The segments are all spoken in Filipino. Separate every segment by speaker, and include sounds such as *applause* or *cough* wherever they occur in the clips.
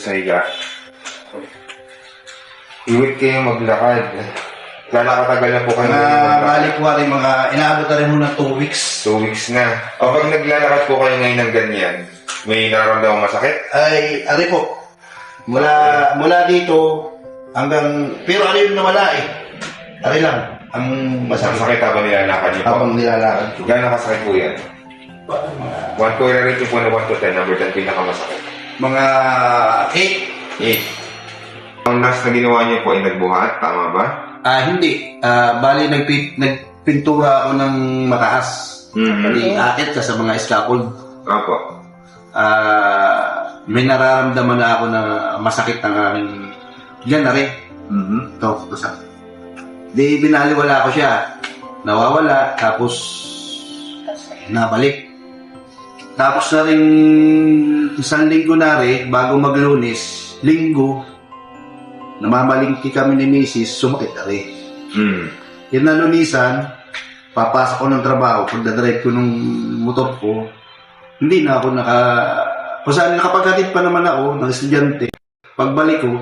Speaker 1: sa higa. Iwit kayo maglakad. Lala katagal na po kayo
Speaker 2: Mga
Speaker 1: maglakad.
Speaker 2: balik ko rin, mga inaabot na rin muna 2 weeks.
Speaker 1: Two weeks na. O pag naglalakad po kayo ngayon ng ganyan, may nararamdaman masakit?
Speaker 2: Ay, ari po. Mula, mula dito hanggang, pero ano yung nawala eh. Ari lang, ang masakit
Speaker 1: Masakit habang nilalakad niyo po.
Speaker 2: habang nilalakad ko.
Speaker 1: Gano'ng kasakit po yan? One ko i-rate po na 1 to 10, number 10 pinakamasakit.
Speaker 2: Mga 8.
Speaker 1: 8. Ang last na ginawa niyo po ay nagbuhat, tama ba?
Speaker 2: Ah, hindi. Ah, bali, nagpi, nagpintura ako ng mataas.
Speaker 1: Mm-hmm.
Speaker 2: Bali, akit ka sa mga scaffold.
Speaker 1: Opo.
Speaker 2: Ah, may nararamdaman na ako na masakit ng aking yan na rin.
Speaker 1: Mm-hmm.
Speaker 2: Ito, ito sa. Di binaliwala ko siya. Nawawala, tapos nabalik. Tapos na rin isang linggo na rin, bago maglunes, linggo, namamalingki kami ni Mrs. sumakit na rin.
Speaker 1: Mm.
Speaker 2: Yan na lunisan, papasok ko ng trabaho, pagdadrive ko ng motor ko, hindi na ako naka... Kung saan nakapaghatid pa naman ako ng estudyante, pagbalik ko,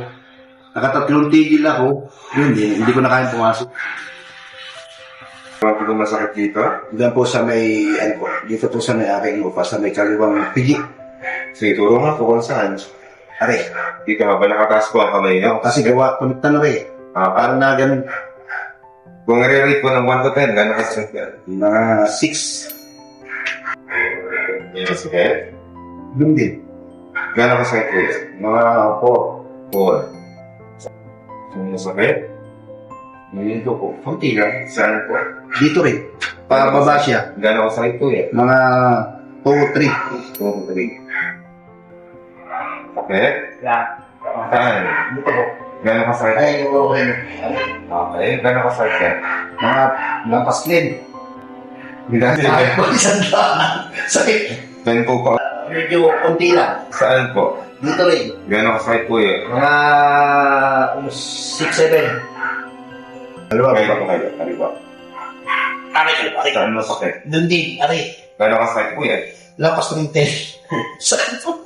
Speaker 2: nakatatlong tigil ako, yun, hindi, hindi ko na kaya pumasok.
Speaker 1: Ano po masakit dito?
Speaker 2: Diyan po sa may, ano po, dito po sa may aking upa, sa may kaliwang pigi.
Speaker 1: Sige, turo nga po kung saan.
Speaker 2: Are,
Speaker 1: Dito nga ba nakataas po ang kamay niyo?
Speaker 2: kasi gawa, punta na rin.
Speaker 1: Ah,
Speaker 2: Parang na ganun,
Speaker 1: kung i-rate po ng 1 to 10, gano'ng kasakit yan?
Speaker 2: mga 6.
Speaker 1: Yan masakit?
Speaker 2: Doon din.
Speaker 1: Gano'ng kasakit po yan?
Speaker 2: Mga
Speaker 1: 4. Yung
Speaker 2: masakit?4. Dito po, konti lang.
Speaker 1: Saan po?
Speaker 2: Dito rin. Pababa siya.
Speaker 1: Gano'ng kasakit po yan?
Speaker 2: Mga 2, 3.
Speaker 1: 2 3. Sakit? Saan?
Speaker 2: Dito po.
Speaker 1: Gano'ng kasakit?
Speaker 2: Ay, okay.
Speaker 1: Okay. Gano'ng kasakit yan?
Speaker 2: Mga lampas clean. Ay, po, isang daan. Sakit.
Speaker 1: Saan po pa?
Speaker 2: Medyo konti lang.
Speaker 1: Saan po?
Speaker 2: Dito rin.
Speaker 1: Gano'ng kasakit po yan?
Speaker 2: Mga 6-7. Dalawa
Speaker 1: Kaya po kayo. Kaliwa.
Speaker 2: Aray, aray.
Speaker 1: Saan masakit?
Speaker 2: Doon din, aray.
Speaker 1: Gano'ng kasakit po yan?
Speaker 2: Lampas ng 10. Sakit po.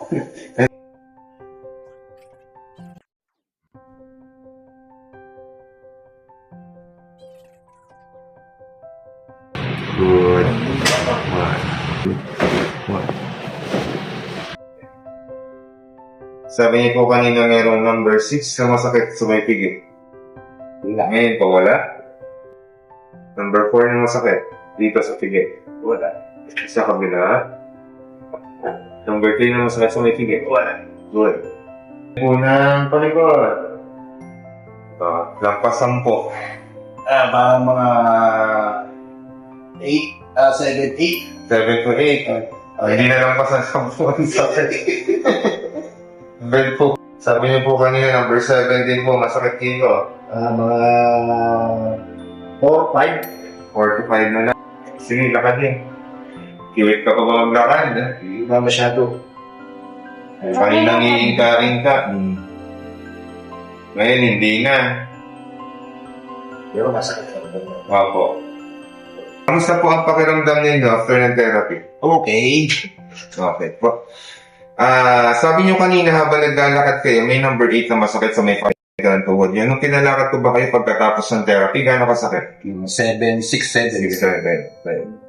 Speaker 1: Good. One. One. Sabi niyo po kanina merong number 6 na masakit sa may pigi.
Speaker 2: Wala.
Speaker 1: Ngayon po wala. Number 4 na masakit dito sa pigi.
Speaker 2: Wala.
Speaker 1: Sa kabila. Number 3 na masakit sa may pigi.
Speaker 2: Wala.
Speaker 1: Good. Unang palikod. Ito, lampas 10.
Speaker 2: Ah, parang mga 8, ah, 7, 8.
Speaker 1: 7 to 8. Hindi na lang pasan sa phone sakit. *laughs* Well po, sabi niyo po kanina, number 7 din po, masakit dito.
Speaker 2: Ah, mga 4, 5.
Speaker 1: 4 to 5 na lang. Sige, lakad din. Kiwit ka pa ba maglakad?
Speaker 2: Hindi ba masyado?
Speaker 1: Kanina iingka-ingka. Hmm. Ngayon, hindi na.
Speaker 2: Pero masakit.
Speaker 1: Wapo. Kamusta po ang pakiramdam ninyo after ng therapy?
Speaker 2: Okay. *laughs*
Speaker 1: Okay po. Ah, sabi niyo kanina habang naglalakad kayo, may number 8 na masakit sa may pagkakaan tuhod. Yan, nung kinalakad ko ba kayo pagkatapos ng therapy, gano'ng kasakit?
Speaker 2: 7, 6, 7.
Speaker 1: 6, 7.